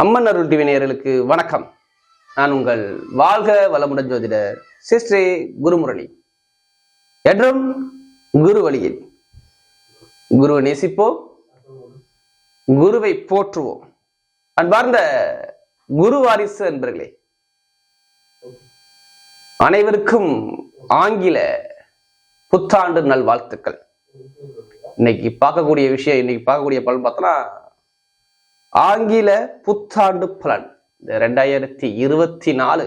அம்மன் அருள் டிவினியர்களுக்கு வணக்கம். நான் உங்கள் வாழ்க வளமுடன் ஜோதிடர் சிஸ்ரீ குருமுரளி. என்றும் குரு வழியில் குருவை நேசிப்போம் குருவை போற்றுவோம். அன்பார்ந்த குரு வாரிசு என்பர்களே அனைவருக்கும் ஆங்கில புத்தாண்டு நல்வாழ்த்துக்கள். இன்னைக்கு பார்க்கக்கூடிய விஷயம் இன்னைக்கு பார்க்கக்கூடிய பலன் பார்த்தோன்னா ஆங்கில புத்தாண்டு பலன். இந்த ரெண்டாயிரத்தி இருபத்தி நாலு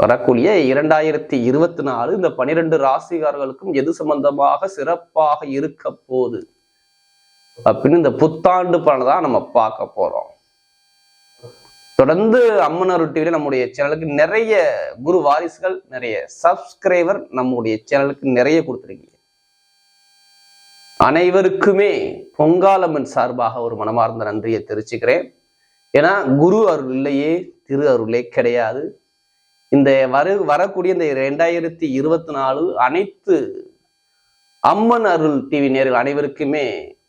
வரக்கூடிய இரண்டாயிரத்தி இருபத்தி நாலு இந்த பனிரெண்டு ராசிகாரர்களுக்கும் எது சம்பந்தமாக சிறப்பாக இருக்க போகுது? அப்படின்னு இந்த புத்தாண்டு பலனை தான் நம்ம பார்க்க போறோம். தொடர்ந்து அம்மனர் டிவியில நம்முடைய சேனலுக்கு நிறைய குரு வாரிசுகள் நிறைய சப்ஸ்கிரைபர் நம்முடைய சேனலுக்கு நிறைய கொடுத்துருக்கீங்க. அனைவருக்குமே பொங்காலம்மன் சார்பாக ஒரு மனமார்ந்த நன்றியை தெரிவிச்சுக்கிறேன். ஏன்னா குரு அருள் இல்லையே திரு அருளே கிடையாது. இந்த வரு வரக்கூடிய இந்த ரெண்டாயிரத்தி இருபத்தி நாலு அனைத்து அம்மன் அருள் டிவி நேர்கள் அனைவருக்குமே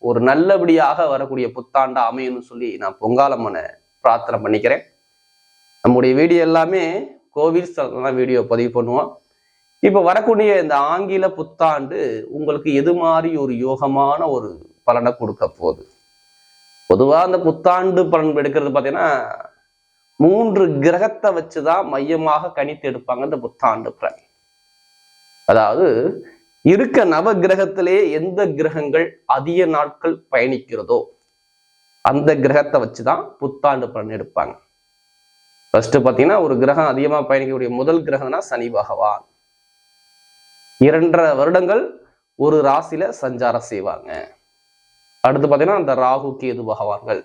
ஒரு நல்லபடியாக வரக்கூடிய புத்தாண்டா அமையணும்னு சொல்லி நான் பொங்காலம்மனை பிரார்த்தனை பண்ணிக்கிறேன். நம்முடைய வீடியோ எல்லாமே கோவில் வீடியோ பதிவு பண்ணுவோம். இப்போ வரக்கூடிய இந்த ஆங்கில புத்தாண்டு உங்களுக்கு எது மாதிரி ஒரு யோகமான ஒரு பலனை கொடுக்க போகுது? பொதுவாக அந்த புத்தாண்டு பலன் எடுக்கிறது பார்த்தீங்கன்னா மூன்று கிரகத்தை வச்சு தான் மையமாக கணித்து எடுப்பாங்க இந்த புத்தாண்டு பலன். அதாவது இருக்க நவ கிரகத்திலே எந்த கிரகங்கள் அதிக நாட்கள் பயணிக்கிறதோ அந்த கிரகத்தை வச்சு தான் புத்தாண்டு பலன் எடுப்பாங்க. ஃபர்ஸ்ட் பார்த்தீங்கன்னா ஒரு கிரகம் அதிகமாக பயணிக்கக்கூடிய முதல் கிரகம்னா சனி பகவான். இரண்டரை வருடங்கள் ஒரு ராசியில சஞ்சாரம் செய்வாங்க. அடுத்து பார்த்தீங்கன்னா அந்த ராகு கேது பகவான்கள்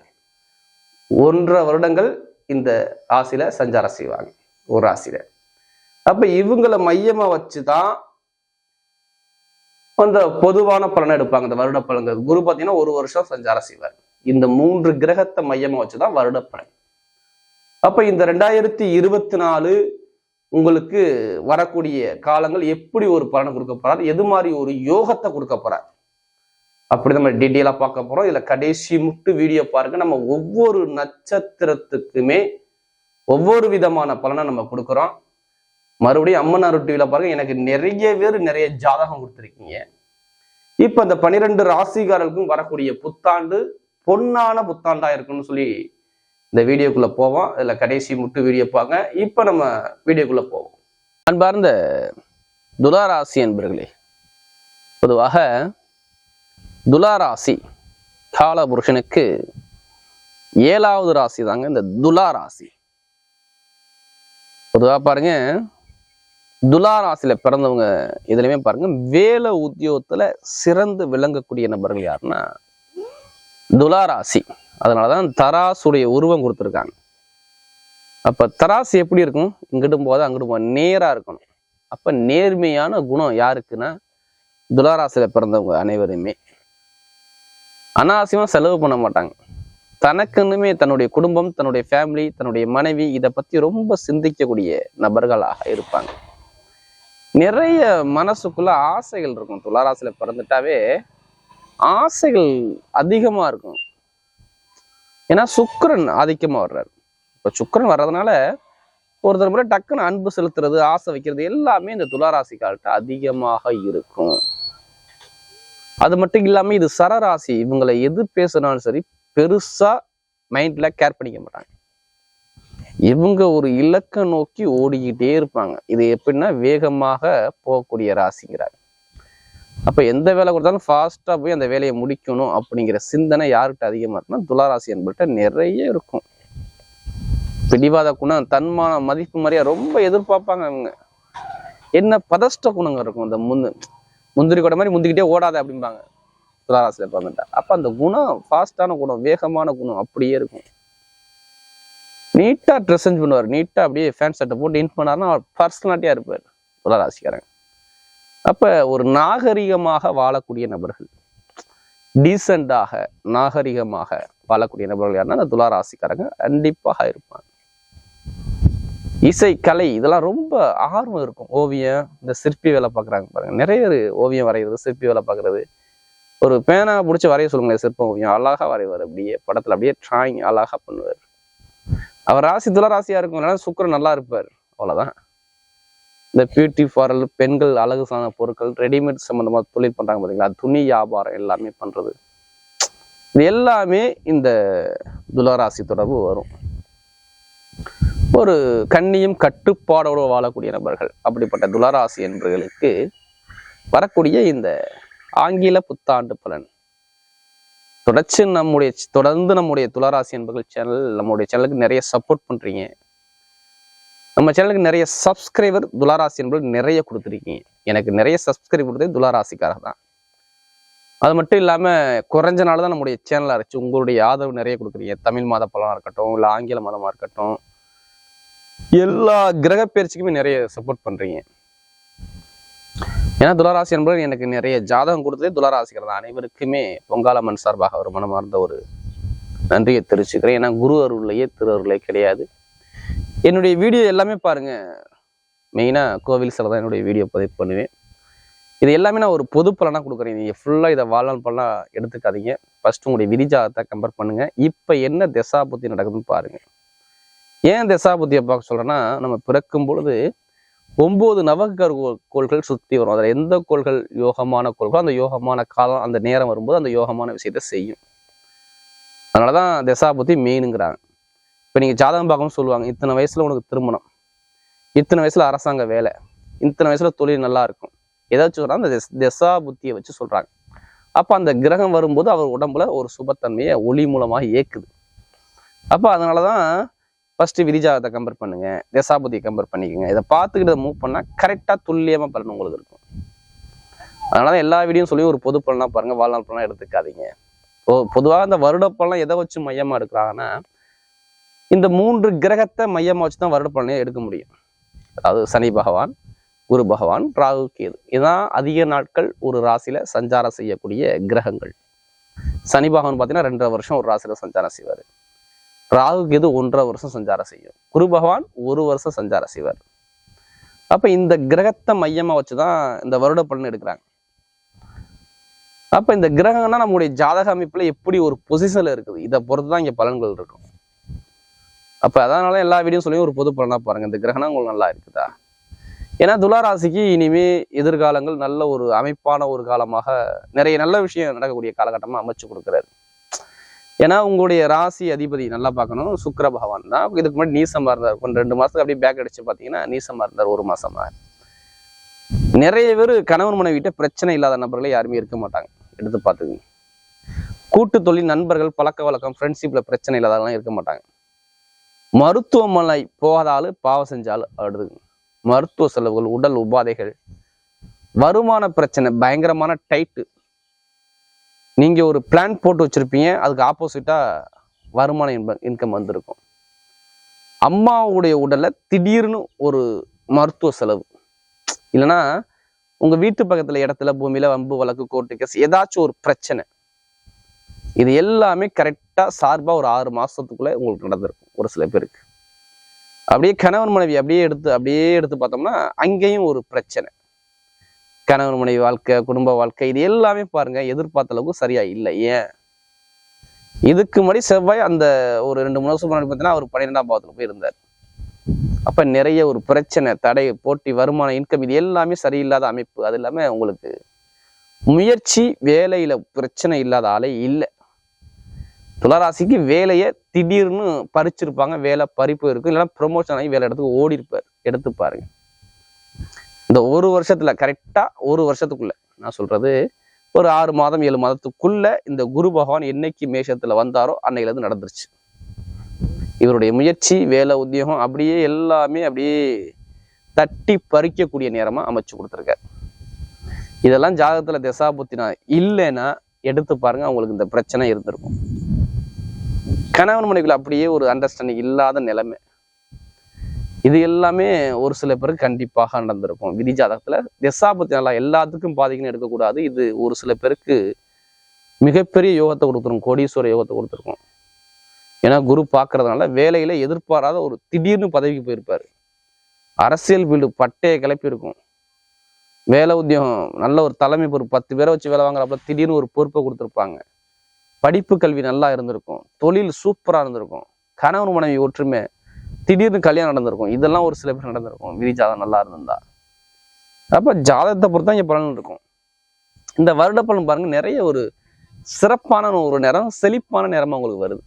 ஒன்றரை வருடங்கள் இந்த ராசியில சஞ்சாரம் செய்வாங்க ஒரு ராசியில. அப்ப இவங்களை மையமா வச்சுதான் அந்த பொதுவான பலனை எடுப்பாங்க. இந்த வருட பலன்கள் குரு பார்த்தீங்கன்னா ஒரு வருஷம் சஞ்சாரம் செய்வார். இந்த மூன்று கிரகத்தை மையமா வச்சுதான் வருட பலன் அப்ப இந்த ரெண்டாயிரத்தி இருபத்தி நாலு உங்களுக்கு வரக்கூடிய காலங்கள் எப்படி ஒரு பலனை கொடுக்க போறாரு? எது மாதிரி ஒரு யோகத்தை கொடுக்க போறார்? அப்படி நம்ம டீட்டெயிலாக பார்க்க போறோம். இதில் கடைசி முட்டு வீடியோ பாருங்க. நம்ம ஒவ்வொரு நட்சத்திரத்துக்குமே ஒவ்வொரு விதமான பலனை நம்ம கொடுக்குறோம். மறுபடியும் அம்மனார் டிவியில் பாருங்க. எனக்கு நிறைய பேர் நிறைய ஜாதகம் கொடுத்துருக்கீங்க. இப்போ இந்த பனிரெண்டு ராசிகாரர்களுக்கும் வரக்கூடிய புத்தாண்டு பொன்னான புத்தாண்டா இருக்குன்னு சொல்லி இந்த வீடியோக்குள்ள போவோம். இதில் கடைசி முட்டு வீடியோ பாங்க இப்ப நம்ம வீடியோக்குள்ளே போவோம். அன்பார்ந்த துலாராசி என்பர்களே பொதுவாக துலாராசி காலபுருஷனுக்கு ஏழாவது ராசி தாங்க இந்த துலா ராசி பொதுவாக பாருங்க துலாராசியில பிறந்தவங்க இதுலயுமே பாருங்க வேலை உத்தியோகத்துல சிறந்து விளங்கக்கூடிய நபர்கள் யாருன்னா துலாராசி அதனால அதனாலதான் தராசுடைய உருவம் கொடுத்துருக்காங்க. அப்ப தராசு எப்படி இருக்கும்? இங்கிட்டும் போது அங்கிட்டும் போது நேரா இருக்கணும். அப்ப நேர்மையான குணம் யாருக்குன்னா துலாராசியில பிறந்தவங்க அனைவருமே. அனாவசியமாக செலவு பண்ண மாட்டாங்க. தனக்குன்னுமே தன்னுடைய குடும்பம் தன்னுடைய ஃபேமிலி தன்னுடைய மனைவி இதை பத்தி ரொம்ப சிந்திக்கக்கூடிய நபர்களாக இருப்பாங்க. நிறைய மனசுக்குள்ள ஆசைகள் இருக்கும். துளாராசியில் பிறந்துட்டாவே ஆசைகள் அதிகமாக இருக்கும். ஏன்னா சுக்கரன் ஆதிக்கமாக வர்றாரு. இப்போ சுக்கரன் வர்றதுனால ஒருத்தர் முறை டக்குன்னு அன்பு செலுத்துறது ஆசை வைக்கிறது எல்லாமே இந்த துளாராசிக்கார்ட்ட அதிகமாக இருக்கும். அது மட்டும் இல்லாமல் இது சரராசி இவங்களை எது பேசினாலும் சரி பெருசாக மைண்டில் கேர் பண்ணிக்க மாட்டாங்க. இவங்க ஒரு இலக்கை நோக்கி ஓடிக்கிட்டே இருப்பாங்க. இது எப்படின்னா வேகமாக போகக்கூடிய ராசிங்கிறாங்க. அப்போ எந்த வேலை கொடுத்தாலும் ஃபாஸ்ட்டாக போய் அந்த வேலையை முடிக்கணும் அப்படிங்கிற சிந்தனை யார்கிட்ட அதிகமா இருக்குன்னா துளாராசி என்பட்ட நிறைய இருக்கும். பிடிவாத குணம் தன்மான மதிப்பு மாதிரியா ரொம்ப எதிர்பார்ப்பாங்க அவங்க. என்ன பதஷ்ட குணங்கள் இருக்கும் இந்த முந்து முந்திரி கொடை மாதிரி முந்திக்கிட்டே ஓடாத அப்படிம்பாங்க. துளாராசியில் பார்த்துட்டா அப்போ அந்த குணம் ஃபாஸ்ட்டான குணம் வேகமான குணம் அப்படியே இருக்கும். நீட்டாக ட்ரெஸ் செஞ்சு பண்ணுவார். நீட்டாக அப்படியே ஃபேன் சட்டை போட்டு இன் பண்ணாருன்னா அவர் பர்சனாலிட்டியாக இருப்பார். துளாராசிக்காரங்க. அப்ப ஒரு நாகரிகமாக வாழக்கூடிய நபர்கள் டீசெண்டாக நாகரிகமாக வாழக்கூடிய நபர்கள் யாருன்னா அந்த துளாராசிக்காரங்க கண்டிப்பாக இருப்பாங்க. இசை கலை இதெல்லாம் ரொம்ப ஆர்வம் இருக்கும். ஓவியம் இந்த சிற்பி வேலை பார்க்குறாங்க பாருங்க. நிறைய பேர் ஓவியம் வரைகிறது சிற்பி வேலை பார்க்குறது. ஒரு பேனா பிடிச்சி வரைய சொல்லுங்களேன் சிற்பம் ஓவியம். அழகா வரைவார் அப்படியே படத்தில் அப்படியே டிராயிங் அழகா பண்ணுவார். அவர் ராசி துளராசியாக இருக்கும் இல்லைன்னா சுக்கிரன் நல்லா இருப்பார். அவ்வளவுதான். இந்த பியூட்டி ஃபாரல் பெண்கள் அழகு சார்ந்த பொருட்கள் ரெடிமேட் சம்மந்தமாக தொழில் பண்ணுறாங்க பார்த்தீங்களா துணி வியாபாரம் எல்லாமே பண்ணுறது இது எல்லாமே இந்த துளராசி தொடர்பு வரும். ஒரு கண்ணியும் கட்டுப்பாடோடு வாழக்கூடிய நபர்கள் அப்படிப்பட்ட துளராசி என்பவர்களுக்கு வரக்கூடிய இந்த ஆங்கில புத்தாண்டு பலன். தொடர்ச்சி நம்முடைய தொடர்ந்து நம்முடைய துளராசி என்பர்கள் சேனல் நம்முடைய சேனலுக்கு நிறைய சப்போர்ட் பண்ணுறீங்க நம்ம சேனலுக்கு நிறைய சப்ஸ்கிரைபர் துளாராசி என்பது நிறைய கொடுத்துருக்கீங்க. எனக்கு நிறைய சப்ஸ்கிரைப் கொடுத்தது துளாராசிக்காக தான். அது மட்டும் இல்லாமல் குறைஞ்ச நாள் தான் நம்முடைய சேனலை அரைச்சு உங்களுடைய ஆதரவு நிறைய கொடுக்குறீங்க. தமிழ் மாத பழமாக இருக்கட்டும் இல்லை ஆங்கில மதமாக இருக்கட்டும். எல்லா கிரக பயிற்சிக்குமே நிறைய சப்போர்ட் பண்ணுறீங்க ஏன்னா துளாராசி என்பது எனக்கு நிறைய ஜாதகம் கொடுத்ததே துளாராசிகள் தான். அனைவருக்குமே பொங்காலம்மன் சார்பாக ஒரு மனமார்ந்த ஒரு நன்றியை தெரிவிச்சுக்கிறேன். ஏன்னா குரு அருள்லையே திரு அருளே கிடையாது. என்னுடைய வீடியோ எல்லாமே பாருங்க. மெயினாக கோவில் சில தான் என்னுடைய வீடியோ பதிவு பண்ணுவேன். இது எல்லாமே நான் ஒரு பொது பலனாக கொடுக்குறேன். நீங்கள் ஃபுல்லாக இதை வாழ்நாள் பலனாக எடுத்துக்காதீங்க. ஃபஸ்ட்டு உங்களுடைய விரிஜாதத்தை கம்பேர் பண்ணுங்கள் இப்போ என்ன திசா புத்தி நடக்குதுன்னு பாருங்கள் ஏன் திசா புத்தியை பார்க்க சொல்கிறேன்னா நம்ம பிறக்கும் பொழுது ஒம்பது நவகர் கோள்கள் சுற்றி வரும். அதில் எந்த கோள்கள் யோகமான கோள்களோ அந்த யோகமான காலம் அந்த நேரம் வரும்போது அந்த யோகமான விஷயத்தை செய்யும். அதனால தான் திசாபுத்தி மெயினுங்கிறாங்க இப்போ நீங்கள் ஜாதகம் பார்க்கவும் சொல்லுவாங்க இத்தனை வயசுல உனக்கு திருமணம். இத்தனை வயசுல அரசாங்க வேலை. இத்தனை வயசுல தொழில் நல்லா இருக்கும். ஏதாச்சும் சொல்கிறாங்க அந்த திசா புத்தியை வச்சு சொல்றாங்க. அப்போ அந்த கிரகம் வரும்போது அவர் உடம்புல ஒரு சுபத்தன்மையை ஒளி மூலமாக இயக்குது. அப்போ அதனால தான் ஃபஸ்ட்டு விரிஜாதத்தை கம்பேர் பண்ணுங்க தசாபதியை கம்பேர் பண்ணிக்கோங்க. இதை பார்த்துக்கிட்டு மூவ் பண்ணால் கரெக்டாக துல்லியமாக பலன் உங்களுக்கு இருக்கும். அதனால தான் எல்லா வீடியும் சொல்லி ஒரு பொது பலனாக பாருங்க வாழ்நாள் பலனாக எடுத்துக்காதீங்க. பொதுவாக அந்த வருட பலன் எதை வச்சு மையமாக எடுக்கிறாங்கன்னா இந்த மூன்று கிரகத்தை மையமாக வச்சு தான் வருட பலனையே எடுக்க முடியும். அதாவது சனி பகவான் குரு பகவான் ராகு கேது. இதுதான் அதிக நாட்கள் ஒரு ராசியில் சஞ்சாரம் செய்யக்கூடிய கிரகங்கள். சனி பகவான் பார்த்தீங்கன்னா ரெண்டரை வருஷம் ஒரு ராசியில் சஞ்சாரம் செய்வார். ராகு கேது ஒன்றரை வருஷம் சஞ்சாரம் செய்யும். குரு பகவான் ஒரு வருஷம் சஞ்சாரம் செய்வார். அப்ப இந்த கிரகத்தை மையமா வச்சுதான் இந்த வருட பலன் எடுக்கிறாங்க. அப்ப இந்த கிரகம்னா நம்முடைய ஜாதக அமைப்புல எப்படி ஒரு பொசிஷனில் இருக்குது? இதை பொறுத்து தான் இங்க பலன்கள் இருக்கும். அப்போ அதனால எல்லா வீடியோ சொல்லியும் ஒரு பொது பலனாக பாருங்க. இந்த கிரகணம் உங்களுக்கு நல்லா இருக்குதா? ஏன்னா துளாராசிக்கு இனிமே எதிர்காலங்கள் நல்ல ஒரு அமைப்பான ஒரு காலமாக நிறைய நல்ல விஷயம் நடக்கக்கூடிய காலகட்டமாக அமைச்சு கொடுக்குறாரு. ஏன்னா உங்களுடைய ராசி அதிபதி நல்லா பார்க்கணும். சுக்கிர பகவான் தான். இதுக்கு முன்னாடி நீசமாக இருந்தார். கொஞ்சம் ரெண்டு மாசத்துக்கு அப்படியே பேக் அடிச்சு பார்த்தீங்கன்னா நீசமாக இருந்தார் ஒரு மாசமா. நிறைய பேர் கணவன் மனைவிட்ட பிரச்சனை இல்லாத நபர்களே யாருமே இருக்க மாட்டாங்க. எடுத்து பார்த்துக்குங்க. கூட்டு தொழில் நண்பர்கள் பழக்க வழக்கம் ஃப்ரெண்ட்ஷிப்பில் பிரச்சனை இல்லாதவங்களாம் இருக்க மாட்டாங்க. மருத்துவமனை போகாதாலும் பாவம் செஞ்சாலும் அடுதுங்க மருத்துவ செலவுகள் உடல் உபாதைகள் வருமான பிரச்சனை பயங்கரமான டைட்டு நீங்கள் ஒரு பிளான் போட்டு வச்சுருப்பீங்க அதுக்கு ஆப்போசிட்டாக வருமான இன்கம் வந்திருக்கும். அம்மாவுடைய உடலில் திடீர்னு ஒரு மருத்துவ செலவு. இல்லைன்னா உங்கள் வீட்டு பக்கத்தில் இடத்துல பூமியில் வம்பு வழக்கு கோர்ட்டு கேஸ் ஏதாச்சும் ஒரு பிரச்சனை. இது எல்லாமே கரெக்டாக சார்பாக ஒரு ஆறு மாதத்துக்குள்ளே உங்களுக்கு நடந்திருக்கும் ஒரு சில பேருக்கு. அப்படியே கணவன் மனைவி அப்படியே எடுத்து அப்படியே எடுத்து பார்த்தோம்னா அங்கேயும் ஒரு பிரச்சனை. கணவன் மனைவி வாழ்க்கை குடும்ப வாழ்க்கை இது எல்லாமே பாருங்கள் எதிர்பார்த்த அளவுக்கு சரியாக இல்லை ஏன்? இதுக்கு முன்னாடி செவ்வாய் அந்த ஒரு ரெண்டு மூணு வருஷம் முன்னாடி பார்த்தீங்கன்னா அவர் பன்னிரெண்டாம் பாவத்தில் போயிருந்தார். அப்போ நிறைய ஒரு பிரச்சனை தடை போட்டி வருமானம் இன்கம் இது எல்லாமே சரியில்லாத அமைப்பு. அது இல்லாமல் உங்களுக்கு முயற்சி வேலையில் பிரச்சனை இல்லாத ஆளே இல்லை. துளராசிக்கு வேலையை திடீர்னு பறிச்சிருப்பாங்க வேலை பறிப்பு இருக்கும். இல்லைன்னா ப்ரொமோஷன் ஆகி வேலை இடத்துக்கு ஓடி இருப்பார் எடுத்து பாருங்க. இந்த ஒரு வருஷத்துல கரெக்டா ஒரு வருஷத்துக்குள்ள நான் சொல்றது ஒரு ஆறு மாதம் ஏழு மாதத்துக்குள்ள இந்த குரு பகவான் என்னைக்கு மேஷத்துல வந்தாரோ அன்னையிலேருந்து நடந்துருச்சு. இவருடைய முயற்சி வேலை உத்தியோகம் அப்படியே எல்லாமே அப்படியே தட்டி பறிக்கக்கூடிய நேரமா அமைச்சு கொடுத்துருக்காரு. இதெல்லாம் ஜாதகத்துல திசாபுத்தினா இல்லைன்னா எடுத்து பாருங்க அவங்களுக்கு இந்த பிரச்சனை இருந்திருக்கும். கணவன் மனைவிகள் அப்படியே ஒரு அண்டர்ஸ்டாண்டிங் இல்லாத நிலைமை. இது எல்லாமே ஒரு சில பேருக்கு கண்டிப்பாக நடந்திருக்கும். விதி ஜாதகத்துல தசாபத்தி நல்லா எல்லாத்துக்கும் பாதிக்கணும் எடுக்கக்கூடாது. இது ஒரு சில பேருக்கு மிகப்பெரிய யோகத்தை கொடுத்துரும். கோடீஸ்வர யோகத்தை கொடுத்துருக்கும். ஏன்னா குரு பார்க்கறதுனால வேலையில எதிர்பாராத ஒரு திடீர்னு பதவிக்கு போயிருப்பாரு. அரசியல் வீடு பட்டையை கிளப்பி இருக்கும் வேலை உத்தியோகம் நல்ல ஒரு தலைமை பொறுப்பு பத்து பேரை வச்சு வேலை வாங்குறப்ப திடீர்னு ஒரு பொறுப்பை கொடுத்துருப்பாங்க. படிப்பு கல்வி நல்லா இருந்திருக்கும். தொழில் சூப்பராக இருந்திருக்கும். கணவன் மனைவி ஒற்றுமை திடீர்னு கல்யாணம் நடந்திருக்கும். இதெல்லாம் ஒரு சில பேர் நடந்திருக்கும். விதி ஜாதகம் நல்லா இருந்திருந்தா. அப்போ ஜாதகத்தை பொறுத்து தான் இங்க பலன் இருக்கும். இந்த வருட பலன் பாருங்க நிறைய ஒரு சிறப்பான ஒரு நேரம் செழிப்பான நேரமாக உங்களுக்கு வருது.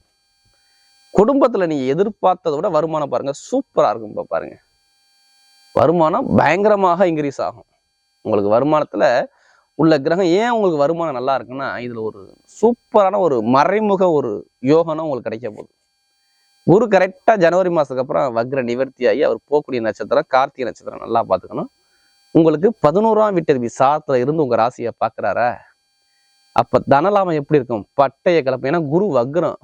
குடும்பத்தில் நீங்கள் எதிர்பார்த்ததை விட வருமானம் பாருங்கள் சூப்பராக இருக்கும் இப்போ பாருங்கள் வருமானம் பயங்கரமாக இன்க்ரீஸ் ஆகும். உங்களுக்கு வருமானத்தில் உள்ள கிரகம் ஏன் உங்களுக்கு வருமானம் நல்லா இருக்குன்னா இதில் ஒரு சூப்பரான ஒரு மறைமுக ஒரு யோகனம் உங்களுக்கு கிடைக்க போகுது. குரு கரெக்டாக ஜனவரி மாதத்துக்கு அப்புறம் வக்ர நிவர்த்தி ஆகி அவர் போகக்கூடிய நட்சத்திரம் கார்த்திகை நட்சத்திரம் நல்லா பார்த்துக்கணும். உங்களுக்கு பதினோராம் வீட்டு சாத்துல இருந்து உங்கள் ராசியை பார்க்குறாரா? அப்போ தனலாமம் எப்படி இருக்கும்? பட்டைய கலப்பு. ஏன்னா குரு வக்ரம்.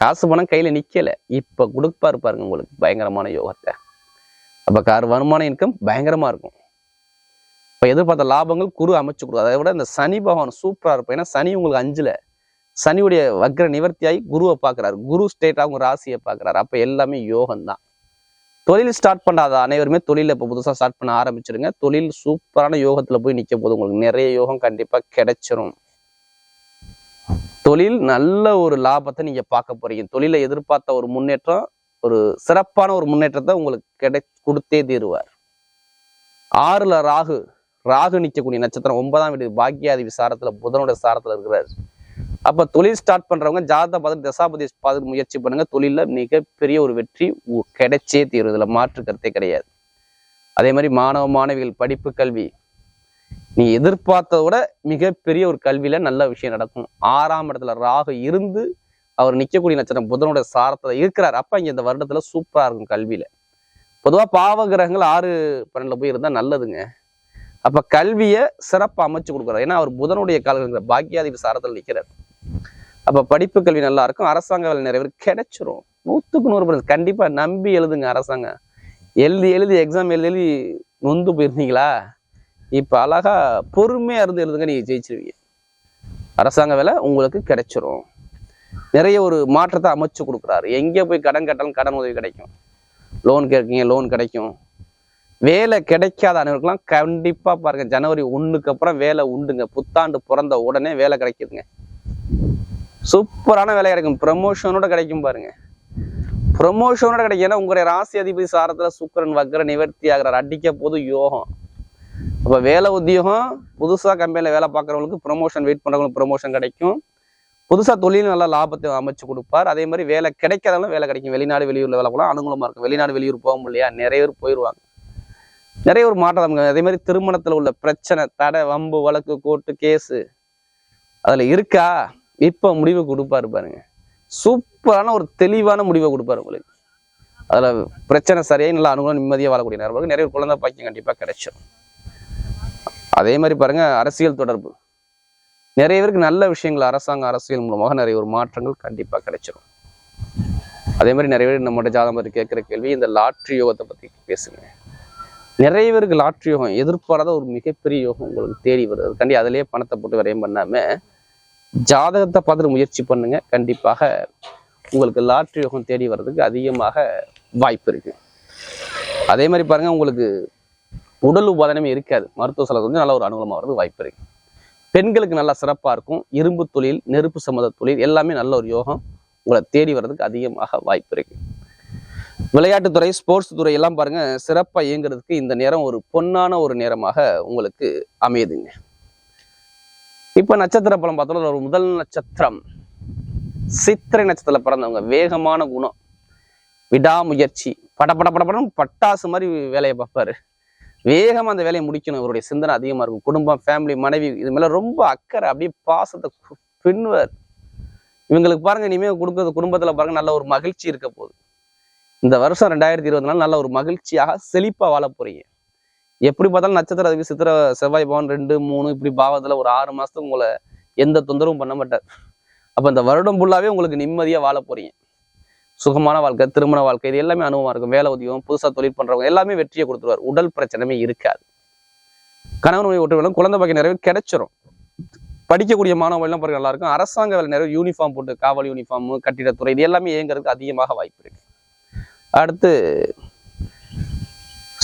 காசு பணம் கையில் நிற்கலை இப்போ கொடுப்பா இருப்பாருங்க உங்களுக்கு பயங்கரமான யோகத்தை. அப்போ கார் வருமான இன்கம் பயங்கரமாக இருக்கும். இப்போ எதிர்பார்த்த லாபங்கள் குரு அமைச்சு கொடுக்கும் அதை விட இந்த சனி பகவான் சூப்பராக இருக்கும் ஏன்னா சனி உங்களுக்கு அஞ்சில். சனியுடைய வக்ர நிவர்த்தியாகி குருவை பார்க்கறாரு. குரு ஸ்டேட்டாக உங்கள் ராசியை பார்க்குறாரு. அப்போ எல்லாமே யோகம்தான். தொழில் ஸ்டார்ட் பண்ணாத அனைவருமே தொழிலில் இப்போ புதுசாக ஸ்டார்ட் பண்ண ஆரம்பிச்சிருங்க. தொழில் சூப்பரான யோகத்தில் போய் நிற்க போது உங்களுக்கு நிறைய யோகம் கண்டிப்பாக கிடைச்சிரும். தொழில் நல்ல ஒரு லாபத்தை நீங்கள் பார்க்க போறீங்க. தொழிலை எதிர்பார்த்த ஒரு முன்னேற்றம் ஒரு சிறப்பான ஒரு முன்னேற்றத்தை உங்களுக்கு கிடை கொடுத்தே தீருவார். ஆறுல ராகு ராகு நிக்கக்கூடிய நட்சத்திரம் ஒன்பதாம் வீடு பாக்கியாதி விசாரத்தில் புதனுடைய சாரத்துல இருக்கிறாரு. அப்ப தொழில் ஸ்டார்ட் பண்றவங்க ஜாதக பார்த்து தசாபதி பார்த்து முயற்சி பண்ணுங்க. தொழில மிகப்பெரிய ஒரு வெற்றி உ- கிடைச்சே தீரும். மாற்று கருத்தே கிடையாது. அதே மாதிரி மாணவ மாணவிகள் படிப்பு கல்வி. நீ எதிர்பார்த்ததை விட மிகப்பெரிய ஒரு கல்வியில நல்ல விஷயம் நடக்கும். ஆறாம் இடத்துல ராகு இருந்து அவர் நிற்கக்கூடிய நட்சத்திரம் புதனோட சாரத்துல இருக்கிறார். அப்ப இங்க இந்த வருடத்துல சூப்பரா இருக்கும் கல்வியில. பொதுவா பாவ கிரகங்கள் ஆறு பன்னெண்டுல போய் இருந்தால் நல்லதுங்க. அப்ப கல்வியை சிறப்பா அமைச்சு கொடுக்குறாரு. ஏன்னா அவர் புதனுடைய காலங்கள் பாக்கியாதிபதி சாரத்தில் நிற்கிறார் அப்ப படிப்பு கல்வி நல்லா இருக்கும். அரசாங்க வேலை நிறைய பேர் கிடைச்சிரும். நூத்துக்கு நூறு பர்சன்ட் கண்டிப்பா நம்பி எழுதுங்க அரசாங்கம். எழுதி எழுதி எக்ஸாம் எழுதி எழுதி நொந்து போயிருந்தீங்களா? இப்ப அழகா பொறுமையா இருந்து எழுதுங்க நீங்க ஜெயிச்சிருவீங்க. அரசாங்க வேலை உங்களுக்கு கிடைச்சிரும். நிறைய ஒரு மாற்றத்தை அமைச்சு கொடுக்குறாரு. எங்கே போய் கடன் கட்டாலும் கடன் உதவி கிடைக்கும். லோன் கேட்கீங்க லோன் கிடைக்கும். வேலை கிடைக்காத அனைவருக்கெல்லாம் கண்டிப்பாக பாருங்கள் ஜனவரி ஒன்றுக்கு அப்புறம் வேலை உண்டுங்க. புத்தாண்டு பிறந்த உடனே வேலை கிடைக்குதுங்க. சூப்பரான வேலை கிடைக்கும். ப்ரமோஷனோட கிடைக்கும் பாருங்க. ப்ரமோஷனோட கிடைக்கும். ஏன்னா உங்களுடைய ராசி அதிபதி சாரத்தில் சுக்கிரன் வக்ர நிவர்த்தி ஆகிறார். அடிக்க போது யோகம். அப்போ வேலை உத்தியோகம் புதுசாக கம்பெனியில் வேலை பார்க்குறவங்களுக்கு ப்ரமோஷன் வெயிட் பண்ணுறவங்களுக்கு ப்ரமோஷன் கிடைக்கும். புதுசாக தொழில் நல்ல லாபத்தை அமைச்சு கொடுப்பார். அதே மாதிரி வேலை கிடைக்காதவங்களும் வேலை கிடைக்கும். வெளிநாடு வெளியூரில் வேலை கூட அனுகூலமாக இருக்கும். வெளிநாடு வெளியூர் போக முடியலையா? நிறைய பேர் போயிடுவாங்க நிறைய ஒரு மாற்றம் நமக்கு. அதே மாதிரி திருமணத்துல உள்ள பிரச்சனை தடை வம்பு வழக்கு கோர்ட்டு கேஸு அதுல இருக்கா? இப்ப முடிவு கொடுப்பாரு பாருங்க. சூப்பரான ஒரு தெளிவான முடிவை கொடுப்பாரு உங்களுக்கு. அதுல பிரச்சனை சரியாக நல்லா அனுகூலம் நிம்மதியா வாழக்கூடிய நேரம் நிறைய குழந்தை பாக்கியம் கண்டிப்பா கிடைச்சிடும் அதே மாதிரி பாருங்க அரசியல் தொடர்பு. நிறைய பேருக்கு நல்ல விஷயங்கள் அரசாங்க அரசியல் மூலமாக நிறைய ஒரு மாற்றங்கள் கண்டிப்பா கிடைச்சிடும் அதே மாதிரி நிறைய பேர் நம்மகிட்ட ஜாதகம் பற்றி கேட்குற கேள்வி இந்த லாட்ரி யோகத்தை பத்தி பேசுங்க. நிறைய பேருக்கு லாட்ரி யோகம் எதிர்பாராத ஒரு மிகப்பெரிய யோகம் உங்களுக்கு தேடி வருது. கண்டி அதிலேயே பணத்தை போட்டு விரையும் பண்ணாம ஜாதகத்தை பார்த்துட்டு முயற்சி பண்ணுங்க. கண்டிப்பாக உங்களுக்கு லாட்ரி யோகம் தேடி வர்றதுக்கு அதிகமாக வாய்ப்பு இருக்கு. அதே மாதிரி பாருங்க உங்களுக்கு உடல் உபாதனமே இருக்காது. மருத்துவ செலவு வந்து நல்ல ஒரு அனுகூலமாக வர்றது வாய்ப்பு இருக்கு. பெண்களுக்கு நல்லா சிறப்பாக இருக்கும். இரும்பு தொழில் நெருப்பு சம்மத தொழில் எல்லாமே நல்ல ஒரு யோகம் உங்களை தேடி வர்றதுக்கு அதிகமாக வாய்ப்பு இருக்குது விளையாட்டுத்துறை ஸ்போர்ட்ஸ் துறை எல்லாம் பாருங்க சிறப்பா இயங்குறதுக்கு இந்த நேரம் ஒரு பொன்னான ஒரு நேரமாக உங்களுக்கு அமையுதுங்க. இப்ப நட்சத்திர பலம் பார்த்தோம்னா ஒரு முதல் நட்சத்திரம். சித்திரை நட்சத்திரத்துல பிறந்தவங்க வேகமான குணம் விடாமுயற்சி பட பட பட படம் பட்டாசு மாதிரி வேலையை பார்ப்பாரு. வேகமா அந்த வேலையை முடிக்கணும் இவருடைய சிந்தனை அதிகமா இருக்கும். குடும்பம் ஃபேமிலி மனைவி இது மேலே ரொம்ப அக்கறை அப்படியே பாசத்தை பின்வர் இவங்களுக்கு பாருங்க இனிமேல் கொடுக்குறது குடும்பத்துல பாருங்க நல்ல ஒரு மகிழ்ச்சி இருக்க போகுது. இந்த வருஷம் ரெண்டாயிரத்தி இருபத்தி நாலு நல்ல ஒரு மகிழ்ச்சியாக செழிப்பா வாழ போறீங்க. எப்படி பார்த்தாலும் நட்சத்திர அதுக்கு சித்திர செவ்வாய் பவன் ரெண்டு மூணு இப்படி பாவத்துல ஒரு ஆறு மாசத்துக்கு உங்களை எந்த தொந்தரவும் பண்ண மாட்டார். அப்ப இந்த வருடம் ஃபுல்லாகவே உங்களுக்கு நிம்மதியா வாழ போறீங்க. சுகமான வாழ்க்கை திருமண வாழ்க்கை இது எல்லாமே அனுபவமாக இருக்கும். வேலை உதவியும் புதுசா தொழில் பண்றவங்க எல்லாமே வெற்றியை கொடுத்துருவார். உடல் பிரச்சனையுமே இருக்காது. கணவன் மனைவி ஒற்றுமையிலும் குழந்தை பாக்கிய நிறைய கிடைச்சிரும். படிக்கக்கூடிய மாணவர்கள் எல்லாம் பாருங்க நல்லா இருக்கும். அரசாங்க வேலை நிறைய யூனிஃபார்ம் போட்டு காவல் யூனிஃபார்ம் கட்டிடத்துறை இது எல்லாமே இயங்குறதுக்கு அதிகமாக வாய்ப்பு இருக்கு. அடுத்து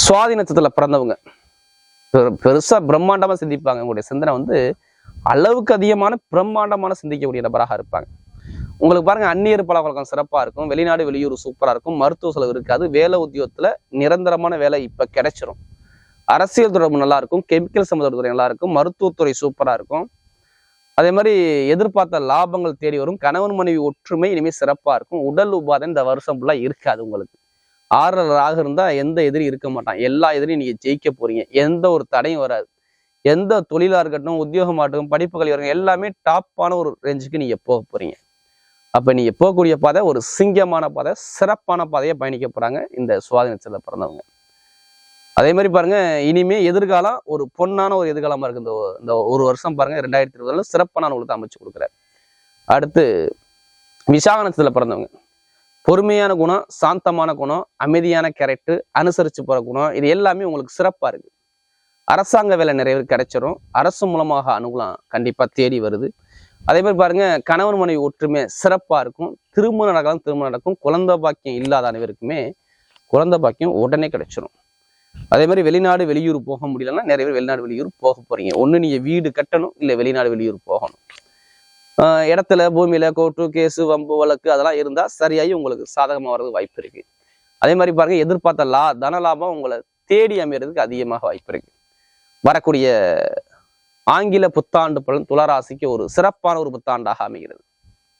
சுவாதி நட்சத்திரத்தில் பிறந்தவங்க. பெருசாக பிரம்மாண்டமாக சிந்திப்பாங்க. உங்களுடைய சிந்தனை வந்து அளவுக்கு அதிகமான பிரம்மாண்டமான சிந்திக்கக்கூடிய நபராக இருப்பாங்க. உங்களுக்கு பாருங்க அந்நியர் பழக்கம் சிறப்பாக இருக்கும். வெளிநாடு வெளியூர் சூப்பராக இருக்கும். மருத்துவ செலவு இருக்காது. வேலை உத்தியோகத்தில் நிரந்தரமான வேலை இப்போ கிடைச்சிரும். அரசியல் தொடர்பு நல்லா இருக்கும். கெமிக்கல் சம்மந்தத்துறை நல்லா இருக்கும். மருத்துவத்துறை சூப்பராக இருக்கும். அதே மாதிரி எதிர்பார்த்த லாபங்கள் தேடி வரும். கணவன் மனைவி ஒற்றுமை இனிமேல் சிறப்பாக இருக்கும். உடல் உபாதை இந்த வருஷம் ஃபுல்லாக இருக்காது உங்களுக்கு. ஆறராக இருந்தா எந்த எதிரி இருக்க மாட்டான். எல்லா எதிரியும் நீங்க ஜெயிக்க போறீங்க. எந்த ஒரு தடையும் வராது. எந்த தொழிலா இருக்கட்டும் உத்தியோகமா இருக்கட்டும் கல்வி இருக்கட்டும் எல்லாமே டாப்பான ஒரு ரேஞ்சுக்கு நீங்க போக போறீங்க. அப்ப நீங்க போகக்கூடிய பாதை ஒரு சிங்கமான பாதை சிறப்பான பாதையை பயணிக்க போறாங்க இந்த சுவாதினத்துல பிறந்தவங்க. அதே மாதிரி பாருங்க இனிமே எதிர்காலம் ஒரு பொன்னான ஒரு எதிர்காலமா இருக்கு. இந்த இந்த ஒரு வருஷம் பாருங்க ரெண்டாயிரத்தி இருபதுல சிறப்பான உங்களுக்கு அமைச்சு கொடுக்குறாரு. அடுத்து விசாகனத்துல பிறந்தவங்க. பொறுமையான குணம் சாந்தமான குணம் அமைதியான கேரக்டர் அனுசரித்து போகிற குணம் இது எல்லாமே உங்களுக்கு சிறப்பாக இருக்குது அரசாங்க வேலை நிறைய பேர் கிடைச்சிரும். அரசு மூலமாக அனுகூலம் கண்டிப்பாக தேடி வருது. அதே மாதிரி பாருங்க கணவன் மனைவி ஒற்றுமை சிறப்பாக இருக்கும். திருமணம் நடக்கலாம் திருமணம் நடக்கும். குழந்தை பாக்கியம் இல்லாத அனைவருக்குமே குழந்தை பாக்கியம் உடனே கிடைச்சிரும். அதே மாதிரி வெளிநாடு வெளியூர் போக முடியலன்னா நிறைய பேர் வெளிநாடு வெளியூர் போக போகிறீங்க ஒன்று நீங்கள் வீடு கட்டணும் இல்லை வெளிநாடு வெளியூர் போகணும். இடத்துல பூமியில கோர்ட்டு கேஸு வம்பு வழக்கு அதெல்லாம் இருந்தா சரியாகி உங்களுக்கு சாதகமா வர்றது வாய்ப்பு இருக்கு. அதே மாதிரி பாருங்க எதிர்பார்த்த லா தன லாபம் உங்களை தேடி அமையறதுக்கு அதிகமாக வாய்ப்பு இருக்கு. வரக்கூடிய ஆங்கில புத்தாண்டு பலன் துளராசிக்கு ஒரு சிறப்பான ஒரு புத்தாண்டாக அமைகிறது.